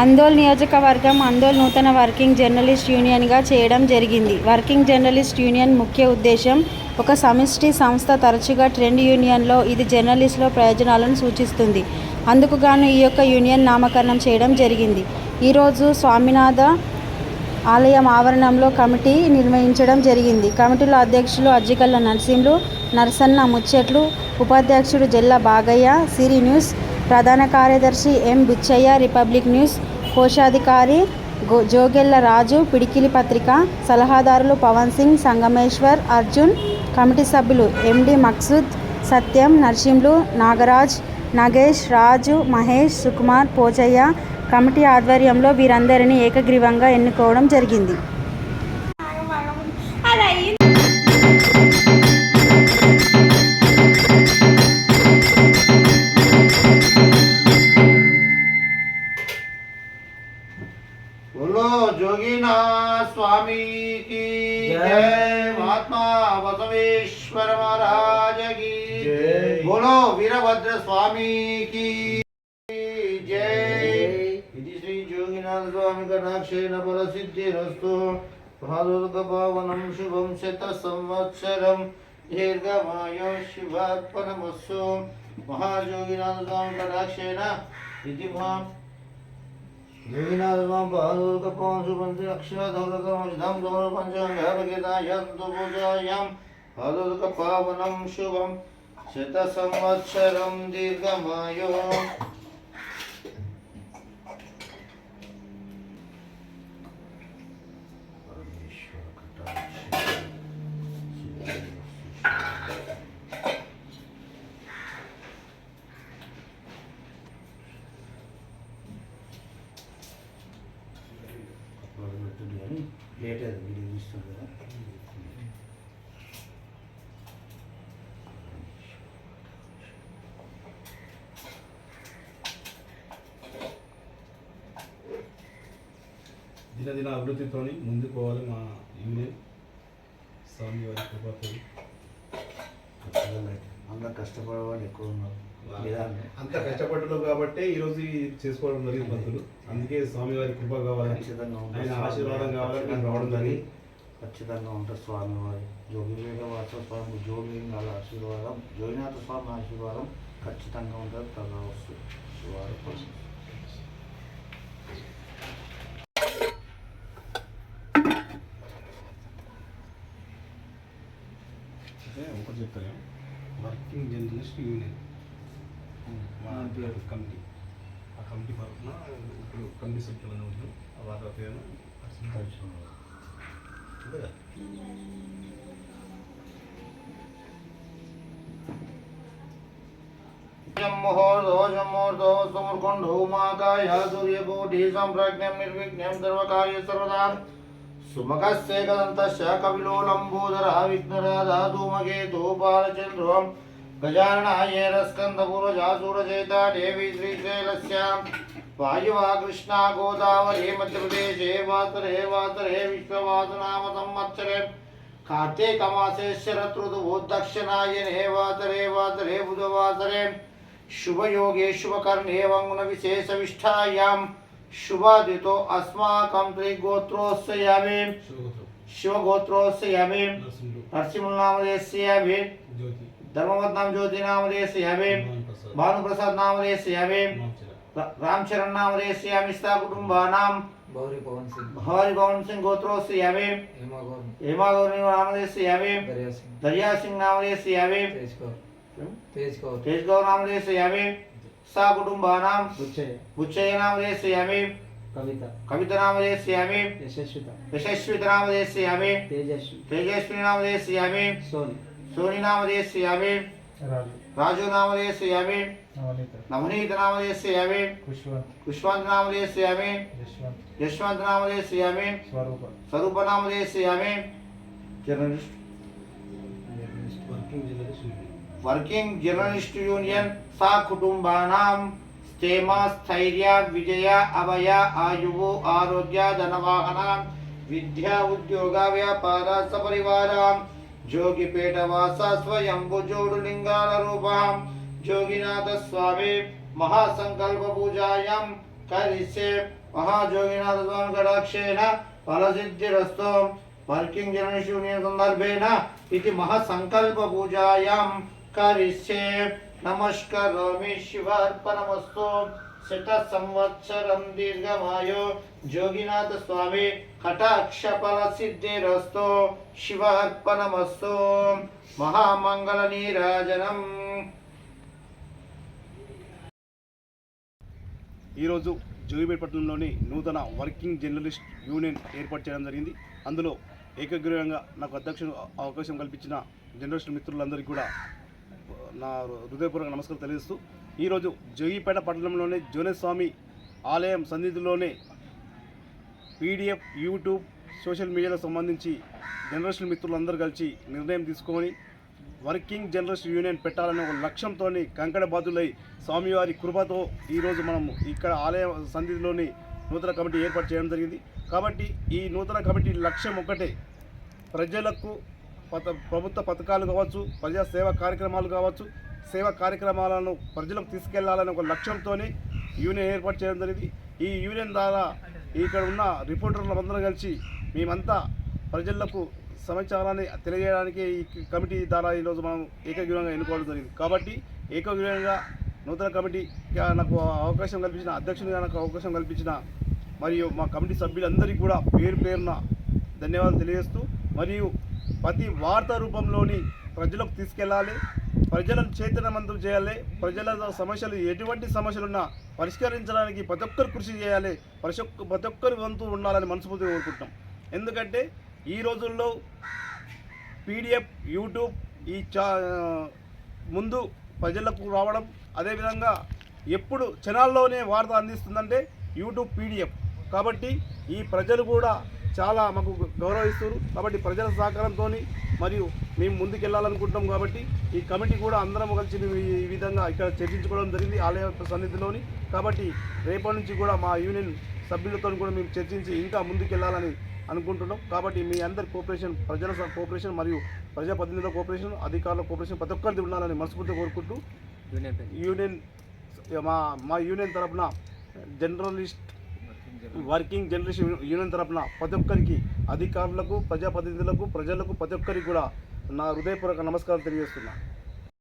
అందోల్ నియోజకవర్గం అందోల్ నూతన working journalist యూనియన్గా చేయడం జరిగింది. వర్కింగ్ జర్నలిస్ట్ యూనియన్ ముఖ్య ఉద్దేశం ఒక సమిష్టి సంస్థ తరచుగా ట్రెండ్ యూనియన్లో ఇది జర్నలిస్ట్లో ప్రయోజనాలను సూచిస్తుంది. అందుకు గాను ఈ యొక్క యూనియన్ నామకరణం చేయడం జరిగింది. ఈరోజు స్వామినాథ ఆలయం ఆవరణంలో కమిటీ నిర్వహించడం జరిగింది. కమిటీలో అధ్యక్షులు అజ్జికల్ల నరసింహులు నరసన్న ముచ్చెట్లు ఉపాధ్యక్షుడు జిల్లా బాగయ్య సిరి న్యూస్ ప్రధాన కార్యదర్శి ఎం బుచ్చయ్య రిపబ్లిక్ న్యూస్ కోశాధికారి గో జోగెల్ల రాజు పిడికిలి పత్రిక సలహాదారులు పవన్ సింగ్ సంగమేశ్వర్ అర్జున్ కమిటీ సభ్యులు ఎండి మక్సూద్ సత్యం నర్సింహులు నాగరాజ్ నగేష్ రాజు మహేష్ సుకుమార్ పోచయ్య కమిటీ ఆధ్వర్యంలో వీరందరినీ ఏకగ్రీవంగా ఎన్నుకోవడం జరిగింది. बोलो जोगीनाथ स्वामी की जय। जय महात्मा बसवेश्वर महाराज की जय। बोलो वीरभद्र स्वामी की जय इति श्री जोगीनाथ स्वामी कटाक्षेण फलसिद्धिरस्तु पादोदकपावनं शुभं शतसंवत्सरं दीर्घमायो शिवात्पनमस्सु महायोगिनाथ स्वामी कटाक्षेण इति मां योगिनाथमां पादोदकपावं शुभं अक्षरधौलकमजिदं गौरपञ्चमं व्यापकेतायन्तु पूजायां पादोदकपावनं शुभं शतसंवत्सरं दीर्घमायो లేట్ అది వీడియో కదా దినదిన అభివృద్ధితో ముందుకు పోవాలి మా యూనియన్. స్వామి వారి కృపతో అందరు కష్టపడే వాళ్ళు ఎక్కువ ఉన్నారు. అంత కష్టపడ్డారు కాబట్టి ఈరోజు ఇది చేసుకోవడం జరిగింది పంతులు అందుకే స్వామి వారి కృప కావాలని ఆయన ఆశీర్వాదం కావాలని నేను రావడం జరిగింది. ఖచ్చితంగా ఉంటుంది స్వామి వారి జోగివేద వాస స్వామి జోగిలింగాల ఆశీర్వాదం జోగినాథ స్వామి ఆశీర్వాదం ఖచ్చితంగా ఉంటుంది తగా వస్తుంది వారి కోసం ఒకటి చెప్తాను. Working journalist union. Volunteer committee. ఆ కమిటీ తరఫున ఇప్పుడు కమిటీ సభ్యులను ఉన్నాం వాళ్ళ పేరున సుమకస్య కదంతశ్చ కవిలోలంబూధర విఘ్నరాధా ధూమకే ధూపాలచంద్రం गजाननायेन स्कन्दपूर्वजासूरचेता देवी श्रीशैलस्यां वायुवा कृष्णा गोदावरी मध्यप्रदेशे वातरे वातरे विश्ववासनाम संवत्सरे कार्तीकमासे हे वातरे हे बुधवासरे शुभ योगे शुभ कर्णे वंगुन विशेष वङ्गुणविशेषविष्ठायां शुभादितो अस्माकं त्रिगोत्रोत्सयामि। शिवगोत्रोत्सयामि। नरसिंहनामदेशयामि। धर्मवत नाम ज्योति नाम रे सियावे भानु प्रसाद नाम रे सियावे रामचरण नाम रे सिया मिश्रा कुटुंब नाम भौरी पवन सिंह भौरी भवन सिंह गोत्रो सियावे हेमा गौर हेमा गौर नाम रे सियावे दरिया सिंह नाम रे सियावे तेज गौर तेज गौर नाम रे सियावे सा कुटुंब नाम बुच्चय नाम रे सियावे कविता कविता नाम यशस्विता यशस्विता नाम तेजस्वी तेजस्वी नाम सोनी सूर्य नामधेय यावे राजू। नामधेय यावे नवनीत। नामधेय यावे कुशवंत। नामधेय यावे यशवंत। नामधेय यावे स्वरूप। नामधेय यावे वर्किंग जर्नलिस्ट यूनियन। सा कुटुंबानां विजय अभय आयुः आरोग्य धनवाहनां विद्या उद्योग व्यापार सपरिवार जोगिपीठवास स्वयम्भुजोडुलिङ्गारूपः जोगिनाथस्वामी महासङ्कल्पपूजायां करिष्ये महाजोगिनाथस्वामिकटाक्षेण फलसिद्धिरस्तु वर्किङ्ग् जनशून्यसन्दर्भेण इति महासङ्कल्पपूजायां करिष्ये। नमस्करोमि शिवार्पणमस्तु। శత సంవత్సరం దీర్ఘమాయో జోగినాథ స్వామి కటాక్ష ఫల సిద్ధిరస్తో శివార్పణమస్తు మహామంగళ నీరాజనం ఈరోజు జోగిపేట పట్టణంలోని నూతన వర్కింగ్ జర్నలిస్ట్ యూనియన్ ఏర్పాటు చేయడం జరిగింది. అందులో ఏకగ్రీవంగా నాకు అధ్యక్షుడు అవకాశం కల్పించిన జర్నలిస్ట్ మిత్రులందరికీ కూడా నా హృదయపూర్వక నమస్కారం తెలియజేస్తూ ఈరోజు జోగిపేట పట్టణంలోని జోనేస్వామి ఆలయం సన్నిధిలోనే పీడిఎఫ్ యూట్యూబ్ సోషల్ మీడియాలకు సంబంధించి జనరేషన్ మిత్రులందరూ కలిసి నిర్ణయం తీసుకొని వర్కింగ్ జర్నలిస్ట్ యూనియన్ పెట్టాలనే ఒక లక్ష్యంతో కంకణ బాధులై స్వామివారి కృపతో ఈరోజు మనము ఇక్కడ ఆలయ సన్నిధిలోని నూతన కమిటీ ఏర్పాటు చేయడం జరిగింది. కాబట్టి ఈ నూతన కమిటీ లక్ష్యం ఒకటే ప్రజలకు పత ప్రభుత్వ పథకాలు కావచ్చు ప్రజా సేవా కార్యక్రమాలు కావచ్చు సేవా కార్యక్రమాలను ప్రజలకు తీసుకెళ్ళాలనే ఒక లక్ష్యంతో యూనియన్ ఏర్పాటు చేయడం జరిగింది. ఈ యూనియన్ ద్వారా ఇక్కడ ఉన్న రిపోర్టర్లు అందరం కలిసి మేమంతా ప్రజలకు సమాచారాన్ని తెలియజేయడానికి ఈ కమిటీ ద్వారా ఈరోజు మనం ఏకగ్రీవంగా ఎన్నుకోవడం జరిగింది. కాబట్టి ఏకగ్రీవంగా నూతన కమిటీ నాకు అవకాశం కల్పించిన అధ్యక్షునిగా నాకు అవకాశం కల్పించిన మరియు మా కమిటీ సభ్యులందరికీ కూడా పేరు పేరున ధన్యవాదాలు తెలియజేస్తూ మరియు ప్రతి వార్తా రూపంలోని ప్రజలకు తీసుకెళ్ళాలి ప్రజలను చైతన్యవంతం చేయాలి. ప్రజల సమస్యలు ఎటువంటి సమస్యలున్నా పరిష్కరించడానికి ప్రతి ఒక్కరు కృషి చేయాలి. ప్రతి ఒక్క ప్రతి ఒక్కరి వంతు ఉండాలని మనస్ఫూర్తిగా కోరుకుంటున్నాం. ఎందుకంటే ఈ రోజుల్లో పీడిఎఫ్ యూట్యూబ్ ఈ చా ముందు ప్రజలకు రావడం అదేవిధంగా ఎప్పుడు క్షణాల్లోనే వార్త అందిస్తుందంటే యూట్యూబ్ పీడిఎఫ్. కాబట్టి ఈ ప్రజలు కూడా చాలా మాకు గౌరవిస్తారు కాబట్టి ప్రజల సహకారంతో మరియు మేము ముందుకెళ్ళాలనుకుంటున్నాం కాబట్టి ఈ కమిటీ కూడా అందరం కలిసి మేము ఈ విధంగా ఇక్కడ చర్చించుకోవడం జరిగింది ఆలయ సన్నిధిలోని. కాబట్టి రేపటి నుంచి కూడా మా యూనియన్ సభ్యులతో కూడా మేము చర్చించి ఇంకా ముందుకెళ్ళాలని అనుకుంటున్నాం. కాబట్టి మీ అందరి కోఆపరేషన్ ప్రజల కోఆపరేషన్ మరియు ప్రజాప్రతినిధుల కోఆపరేషన్ అధికారుల కోఆపరేషన్ ప్రతి ఒక్కరిది ఉండాలని మనస్ఫూర్తిగా కోరుకుంటూ యూనియన్ మా మా యూనియన్ తరపున జర్నలిస్ట్ వర్కింగ్ జర్నలిస్ట్ యూనియన్ తరపున ప్రతి ఒక్కరికి అధికారులకు ప్రజాప్రతినిధులకు ప్రజలకు ప్రతి ఒక్కరికి కూడా నా హృదయపూర్వక నమస్కారం తెలియజేస్తున్నాను